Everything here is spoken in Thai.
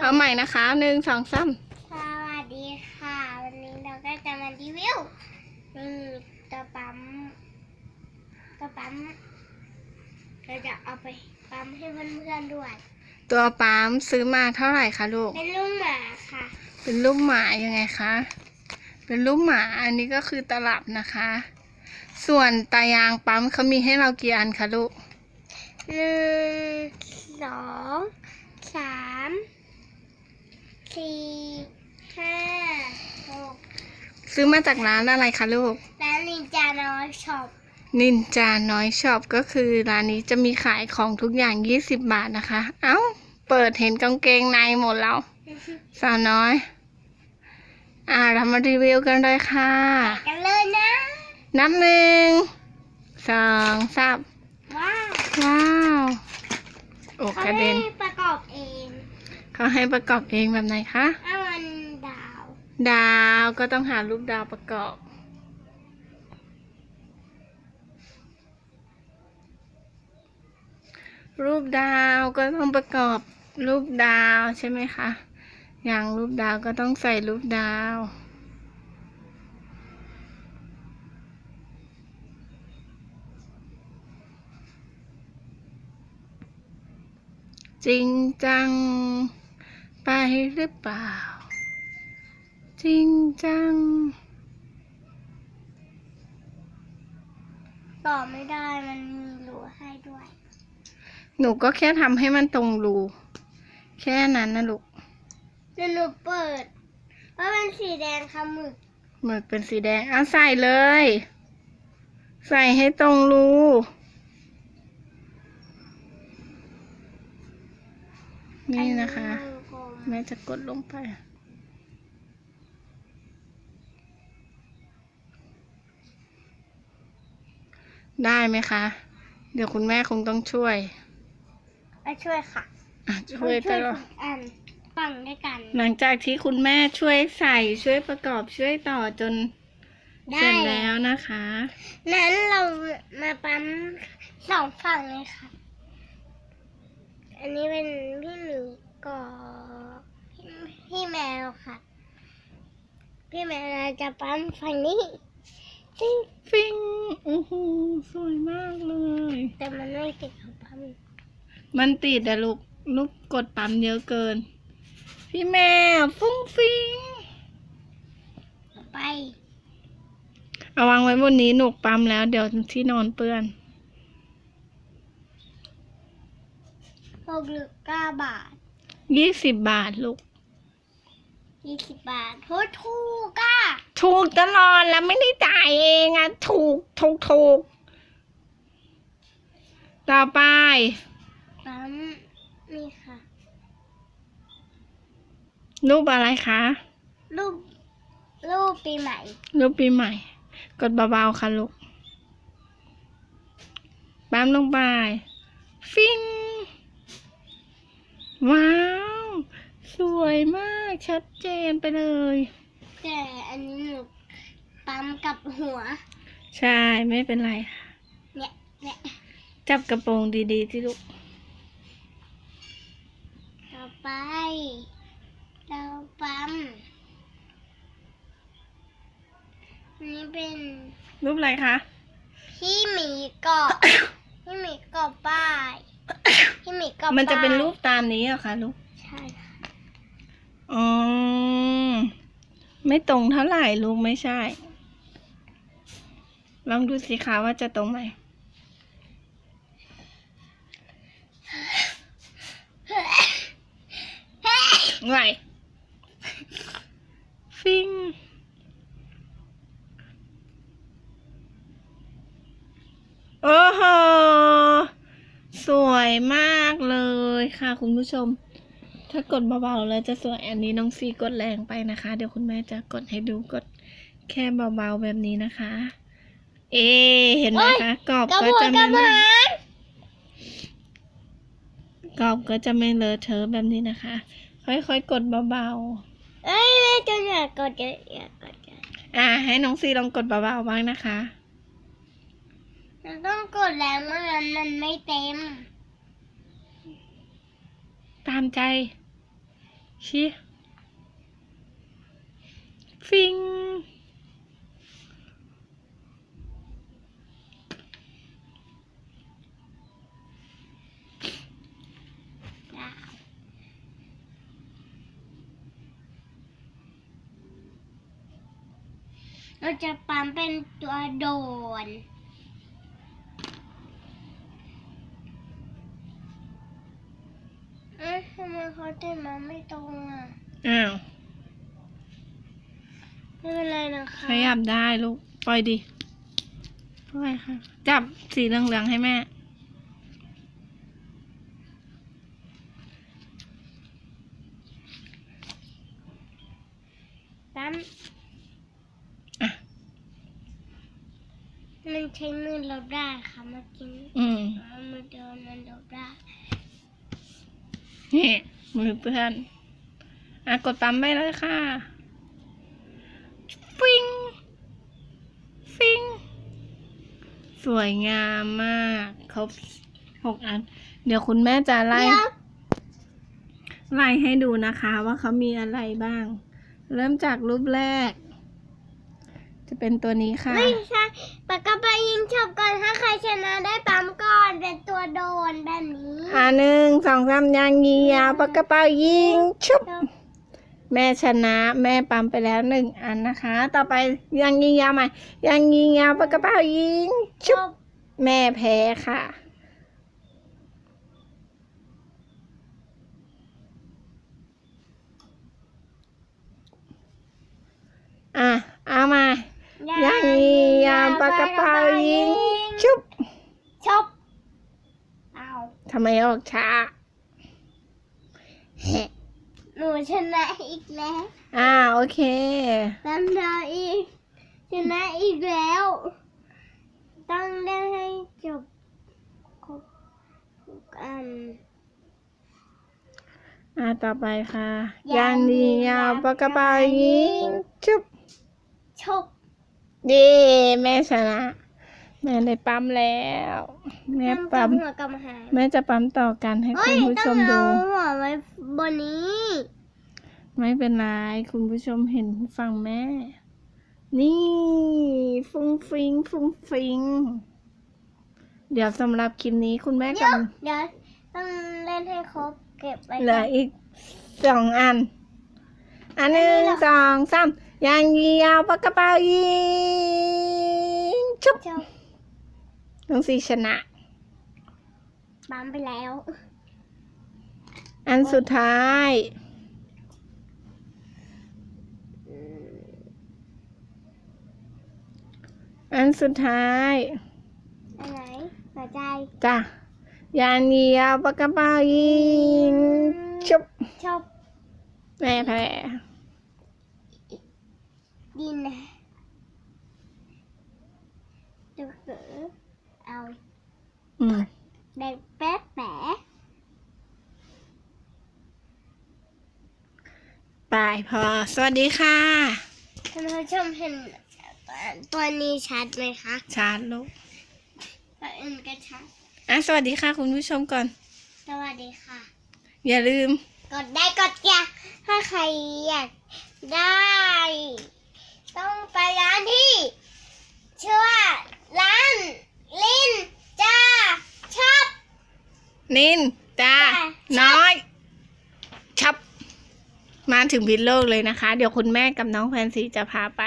เอาใหม่นะคะหนึ่งสองสามสวัสดีค่ะ วันนี้เราก็จะมารีวิวนี่ตัวปั๊มตัวปั๊มเราจะเอาไปปั๊มให้เพื่อนๆด้วย ตัวปั๊มซื้อมาเท่าไหร่คะลูก เป็นลูกหมาค่ะ เป็นรูปหมายังไงคะ เป็นรูปหมาอันนี้ก็คือตลับนะคะ ส่วนตายางปั๊มเขามีให้เรากี่อันคะลูกหนึ่งสองสาม สี่ห้าหกซื้อมาจากร้านอะไรคะลูก และนินจาน้อยช็อปนินจาน้อยช็อปก็คือร้านนี้จะมีขายของทุกอย่าง 20 บาทนะคะ เอ้า เปิดเห็นกางเกงในหมดแล้ว สาวน้อย อ่าเรามารีวิวกันเลยค่ะ กันเลยนะ นับหนึ่ง สองสามว้าว ว้าว โอ้เขากระเด็นให้ประกอบเอง เขาให้ประกอบเองแบบไหนคะเอามันดาว ดาวก็ต้องหารูปดาวประกอบ รูปดาวก็ต้องประกอบรูปดาวใช่ไหมคะ อย่างรูปดาวก็ต้องใส่รูปดาวจริงจัง ไปหรือเปล่า จริงจัง ต่อไม่ได้มันมีรูให้ด้วย หนูก็แค่ทำให้มันตรงรู แค่นั้นนะลูกเดี๋ยวหนูเปิดว่าเป็นสีแดงค่ะหมึกหมึกเป็นสีแดงเอาใส่เลย ใส่ให้ตรงรูนี่นะคะอัวงกลม แม่จะกดลงไป ได้ไหมคะ เดี๋ยวคุณแม่คงต้องช่วยไปช่วยค่ะอะช่วยตช่วยลอดทุกอันปั่นด้วยกัน หลังจากที่คุณแม่ช่วยใส่ช่วยประกอบช่วยต่อจนเสร็จแล้วนะคะ นั้นเรามาปั๊มสองฝั่งเลยค่ะ อันนี้เป็นพี่หมีกับพี่ พี่แมวค่ะ พี่แมวเราจะปั๊มฝั่งนี้ฟิงฟิงโอ้โหสวยมากเลย แต่มันไม่ติดของปั๊มมันติดอะลูกลูกกดปั๊มเยอะเกิน พี่แม่ฟุ้งฟิงต่อไปเอาวางไว้บนนี้หนูกปั๊มแล้ว เดี๋ยวที่นอนเปื้อนหกหรือเก้าบาทยี่สิบบาทลูก ยี่สิบบาทโทษถูกอะถูกตลอดแล้วไม่ได้จ่ายเองอะถูกถูกถูก ต่อไปปั๊มนี่ค่ะ รูปอะไรคะ รูป รูปปีใหม่ รูปปีใหม่ กดเบาๆค่ะลูกปั๊มลงไป ฟิงว้าว สวยมากชัดเจนไปเลย แต่อันนี้หนูปั๊มกับหัว ใช่ไม่เป็นไรค่ะเนี่ยเนี่ยจับกระโปรงดีๆที่ลูก ต่อไป เราปั๊มอันนี้เป็นรูปอะไรคะ พี่หมีเกาะ พี่หมีเกาะป้าย พี่หมีเกาะป้ายมันจะเป็นรูปตามนี้เหรอคะลูกใช่ค่ะ อ๋อ ไม่ตรงเท่าไหร่ลูกไม่ใช่ ลองดูสิคะว่าจะตรงไหม ไหวฟิงโอ้โห สวยมากเลยค่ะคุณผู้ชม ถ้ากดเบาๆแล้วจะสวยอันนี้น้องซีกดแรงไปนะคะ เดี๋ยวคุณแม่จะกดให้ดูกดแค่เบาๆแบบนี้นะคะ เอะเห็นไหมคะกรอบกระก็บวจะนกระไม่บานกรอบก็จะไม่เลอะเทอะแบบนี้นะคะ ค่อยๆกดเบาเอ้ยแม่จะอยากกดเยอะอยากกดเยอะๆอ่า ให้น้องซีลองกดเบาๆบ้างนะคะมันต้องกดแรงไม่งั้นมันไม่เต็ม ตามใจ ชิฟิงเราจะปั๊มเป็นตัวโดน เอ๊ะ ทำไมเขาเต้นมาไม่ตรงอะ อ้าว ไม่เป็นไรนะคะขยับได้ลูก ปล่อยดิ ปล่อยค่ะ จับสีเหลืองๆให้แม่ปั๊มอะ มันใช้มือเราได้ค่ะเมื่อกี้อืมเอามือเดินมันเราได้ นี่มือเพื่อนอะกดปั๊มไปเลยค่ะ ฟิง ฟิง สวยงามมาก ครบหกอัน เดี๋ยวคุณแม่จะไล่เดี๋ยวไล่ให้ดูนะคะว่าเขามีอะไรบ้าง เริ่มจากรูปแรกจะ เป็นตัวนี้ค่ะ ไม่ใช่ปากกาไปยิงฉบก่อนถ้าใครชนะได้ปั๊มก่อนเป็นตัวโดนแบบนี้อ่าหนึ่งสองสามยางยียาวปากกระเป๋ายิงชุบแม่ชนะ แม่ปั๊มไปแล้วหนึ่งอันนะคะ ต่อไปยางยิงยาวใหม่ยางยิงยาวปากกระเป๋ายิงจชุบบแม่แพ้ค่ะ อะ เอามา ยางยิ งยาวปากกระเป๋ายิง ชุบชบเอาทำไมออกช้าแฮะหนูชนะอีกแล้วอ่าโอเคปั๊มดาวอีกชนะอีกแล้ว ต้องเล่นให้จบครบทุกอัน อ่าต่อไปค่ะยายางงยิยิงงยาวปากกระเป๋าปากกระเป๋ายิยิงงชุบชบ เย้แม่ชนะ แม่ได้ปั๊มแล้ว แม่ต้องปั๊มกำหัวกำหางแม่จะปั๊มต่อกันให้เฮ้คุยณผู้ต้ชองมเอาดูหัวไว้บนนี้ ไม่เป็นไร คุณผู้ชมเห็นฝั่งแม่ นี่ ฟุ้งฟิงฟุ้งฟิง เดี๋ยวสำหรับคลิปนี้คุณแม่เดี๋กัยวบเดี๋ยวต้องเล่นให้ครบเก็บไว้เหลืออีกสองอัน อันหนึ่งสองสาม ยางยียาวปากกระเป๋ายิงชุบชบน้องสีชนะ ปั๊มไปแล้ว อันสุดท้าย อันสุดท้ายอันไหนหัวใจจ้ะยานเยียวปากกระเป๋ายิงชุบชบแม่แพ้ ดินนะดูเสือเอาอืมเด็กแป๊ะแปะไปพอ สวัสดีค่ะ ท่านผู้ชมเห็นตัวนี้ชัดไหมคะชาร์จลูกตัวอื่นก็ชัด อะสวัสดีค่ะ คุณผู้ชมก่อน สวัสดีค่ะ อย่าลืม กดได้กดแชร์ถ้าใครอยากได้ ต้องไปร้านที่ชื่อว่าร้านลินจ้าชอบ นินจ้าจ้าน้อย ชับ มาถึงพิษโลกเลยนะคะ เดี๋ยวคุณแม่กับน้องแฟนซีจะพาไป